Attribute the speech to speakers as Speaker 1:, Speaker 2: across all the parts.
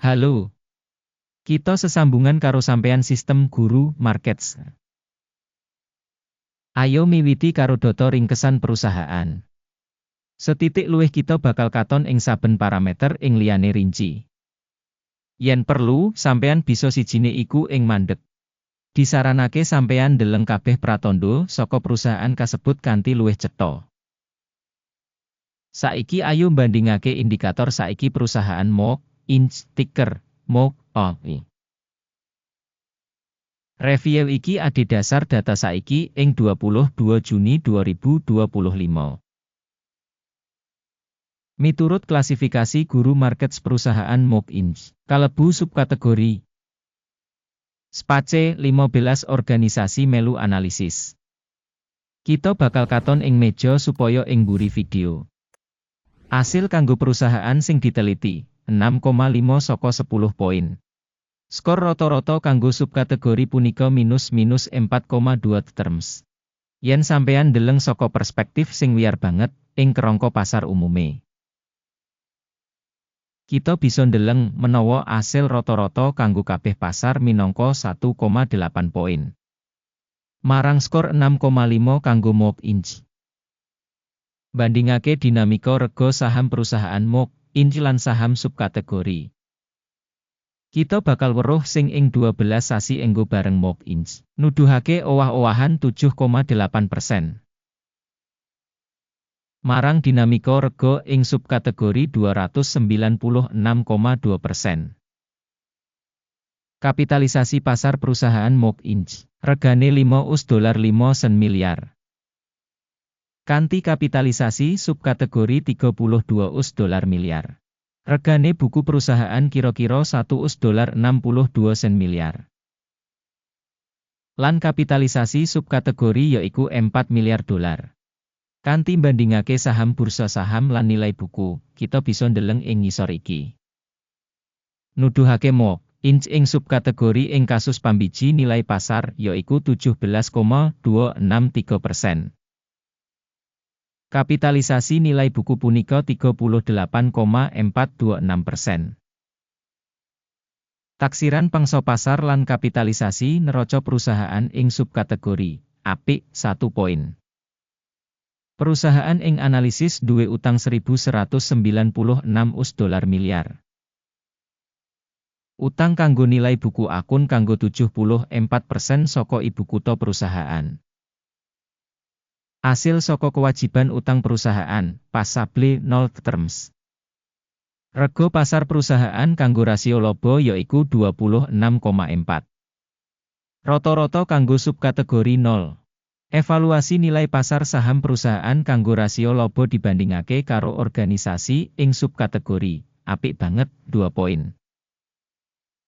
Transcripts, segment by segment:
Speaker 1: Halo. Kita sesambungan karo sampean sistem guru markets. Ayo miwiti karo data ringkesan perusahaan. Setitik luwih kita bakal katon ing saben parameter ing liyane rinci. Yen perlu, sampean bisa sijine iku ing mandek. Disaranake sampean deleng kabeh pratandha saka perusahaan kasebut kanthi luwih cetha. Saiki ayo bandingake indikator saiki perusahaan MOK, INCH, ticker, MOK, OI. Review iki adhedhasar data saiki ing 22 Juni 2025. Miturut klasifikasi guru markets perusahaan MOK INCH, kalebu subkategori SPACE 15 organisasi melu analisis. Kita bakal katon ing meja supaya ing buri video. Asil kanggo perusahaan sing diteliti, 6,5 saka 10 poin. Skor rata-rata kanggo subkategori punika minus minus 4,2 terms. Yen sampeyan deleng saka perspektif sing wiyar banget, ing kerangka pasar umume. Kita bisa ndeleng menawa asil rata-rata kanggo kabeh pasar minangka 1,8 poin. Marang skor 6,5 kanggo mock inch. Bandingake dinamika rego saham perusahaan MOK, incilan saham subkategori. Kita bakal weruh sing ing 12 sasi enggo bareng MOK Inch, nuduhake owah-owahan 7,8%. Marang dinamika rego ing subkategori 296,2%. Kapitalisasi pasar perusahaan MOK Inch, regane 5 us dolar 5 sen miliar. Kanti kapitalisasi subkategori 32 us dolar miliar. Regane buku perusahaan kira-kira 1 us dolar 62 sen miliar. Lan kapitalisasi subkategori yaiku 4 miliar dolar. Kanti bandingake saham bursa saham lan nilai buku, kita bisa ndeleng ing ngisor iki. Nuduhake mok, inch ing subkategori ing kasus pambiji nilai pasar yaiku 17,263 persen. Kapitalisasi nilai buku punika 38,426 persen. Taksiran pangsa pasar lan kapitalisasi neraca perusahaan ing subkategori apik 1 poin. Perusahaan ing analisis duwe utang 1196 us dolar miliar. Utang kanggo nilai buku akun kanggo 74% saka ibu kutha perusahaan. Asil soko kewajiban utang perusahaan, pasable 0 terms. Rego pasar perusahaan kanggo rasio lobo yaiku 26,4. Roto-roto kanggo subkategori 0. Evaluasi nilai pasar saham perusahaan kanggo rasio lobo dibandingake karo organisasi ing subkategori, apik banget, 2 poin.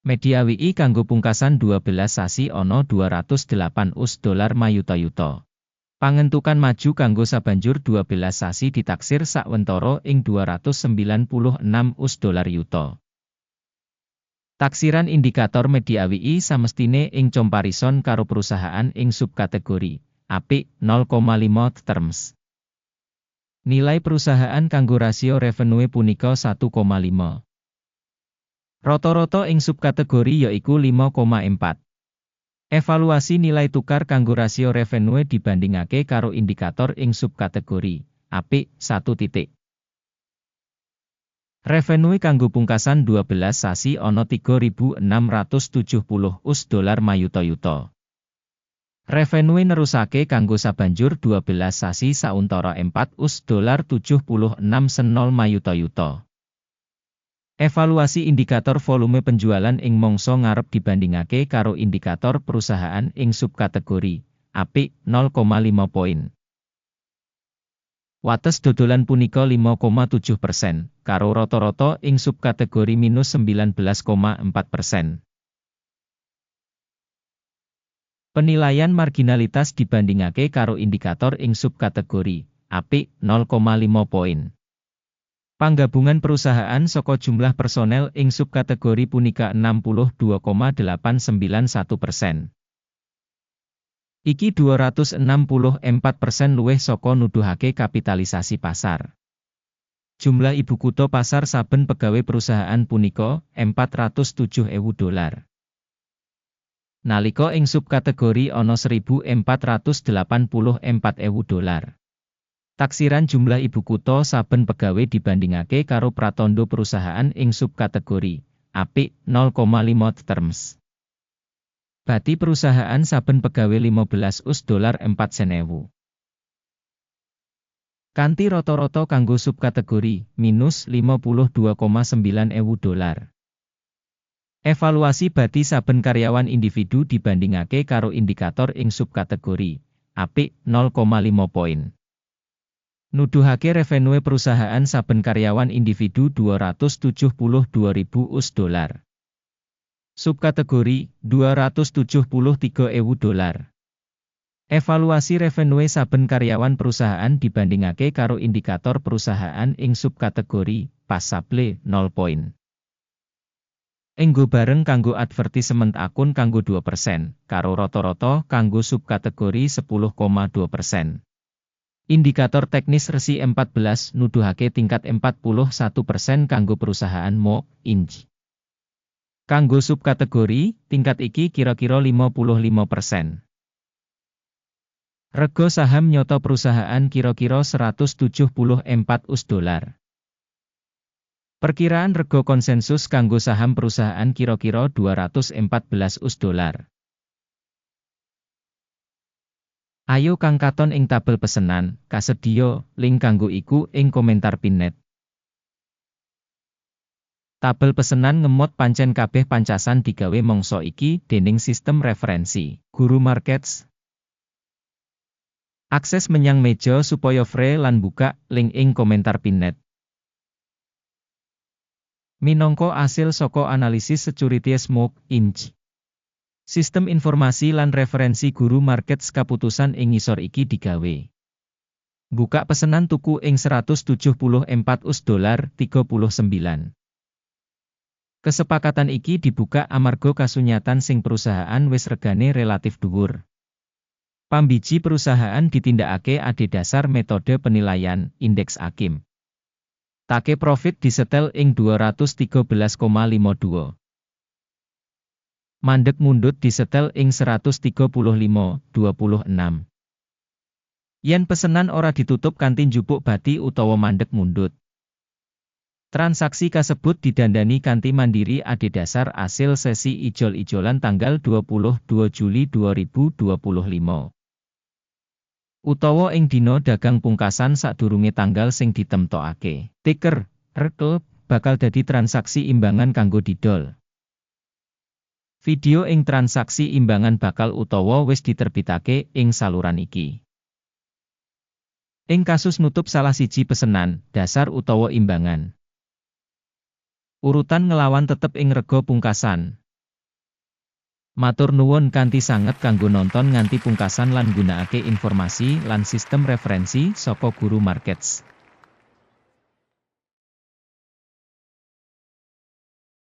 Speaker 1: Media WI kanggo pungkasan 12 sasi ono 208 us dolar mayuta-yuta. Pangentukan maju kanggo sabanjur 12 sasi ditaksir sakwentara ing 296 us dolar yuto. Taksiran indikator media WI samestine ing comparison karo perusahaan ing subkategori apik 0,5 terms. Nilai perusahaan kanggo rasio revenue punika 1,5. Roto-roto ing subkategori yaiku 5,4. Evaluasi nilai tukar kanggo rasio revenue dibandingake karo indikator ing subkategori apik 1 titik. Revenue kanggo pungkasan 12 sasi ana 3670 us dolar mayuta-yuta. Revenue nerusake kanggo sabanjur 12 sasi sauntara 4 us dolar 76 senol mayuta-yuta. Evaluasi indikator volume penjualan ing mongso ngarep dibandingake karo indikator perusahaan ing subkategori apik 0,5 poin. Wates dodolan punika 5,7 persen, karo rata-rata ing subkategori minus 19,4 persen. Penilaian marginalitas dibandingake karo indikator ing subkategori apik 0,5 poin. Panggabungan perusahaan soko jumlah personel ing subkategori punika 62,891 persen. Iki 264 persen luwih soko nuduhake kapitalisasi pasar. Jumlah ibu kutha pasar saben pegawai perusahaan punika 407.000 dolar. Nalika ing subkategori ana 1484.000 dolar. Taksiran jumlah ibu kutha saben pegawai dibandingake karo pratondo perusahaan ing subkategori apik 0,5 terms. Bati perusahaan saben pegawai 15 us dolar 4 senewu. Kanti roto-roto kanggo subkategori, minus 52,9 ewu dolar. Evaluasi bati saben karyawan individu dibandingake karo indikator ing subkategori, apik 0,5 poin. Nuduhake revenue perusahaan saben karyawan individu 272.000 us dolar. Subkategori, 273.000 dolar. Evaluasi revenue saben karyawan perusahaan dibandingake karo indikator perusahaan ing subkategori pas sable 0 poin. Enggo bareng kanggo advertisement akun kanggo 2%, karo rata-rata kanggo subkategori 10,2%. Indikator teknis resi 14 nuduhake tingkat 41% kanggo perusahaan Mo, Inj. Kanggo subkategori, tingkat iki kira-kira 55%. Rego saham nyoto perusahaan kira-kira 174 us dolar. Perkiraan rego konsensus kanggo saham perusahaan kira-kira 214 us dolar. Ayo kang katon ing tabel pesenan, kasedio, link kanggo iku ing komentar pinet. Tabel pesenan ngemot pancen kabeh pancasan digawe mongso iki dening sistem referensi. Guru Markets Akses menyang meja supaya free lan buka link ing komentar pinet. Minangka asil saka analisis Securities Smoke Inch. Sistem informasi lan referensi guru market kaputusan ing ngisor iki digawe. Buka pesenan tuku ing 174 us dolar 39. Kesepakatan iki dibuka amarga kasunyatan sing perusahaan wis regane relatif dhuwur. Pambiji perusahaan ditindakake ade dasar metode penilaian indeks Akim. Take profit disetel ing 213,52. Mandek mundut disetel ing 135,26. Yen pesenan ora ditutup kanti njupuk bati utawa mandek mundut. Transaksi kasebut didandani kanti mandiri ade dasar hasil sesi ijol-ijolan tanggal 22 Juli 2025 utawa ing dina dagang pungkasan sadurunge tanggal sing ditemtokake. Ticker, RTL, bakal dadi transaksi imbangan kanggo didol. Video ing transaksi imbangan bakal utawa wis diterbitake ing saluran iki. Ing kasus nutup salah siji pesenan, dasar utawa imbangan. Urutan ngelawan tetep ing rego pungkasan, Matur nuwun kanthi sanget kanggo nonton nganti pungkasan lan gunakake informasi lan sistem referensi saka Guru Markets.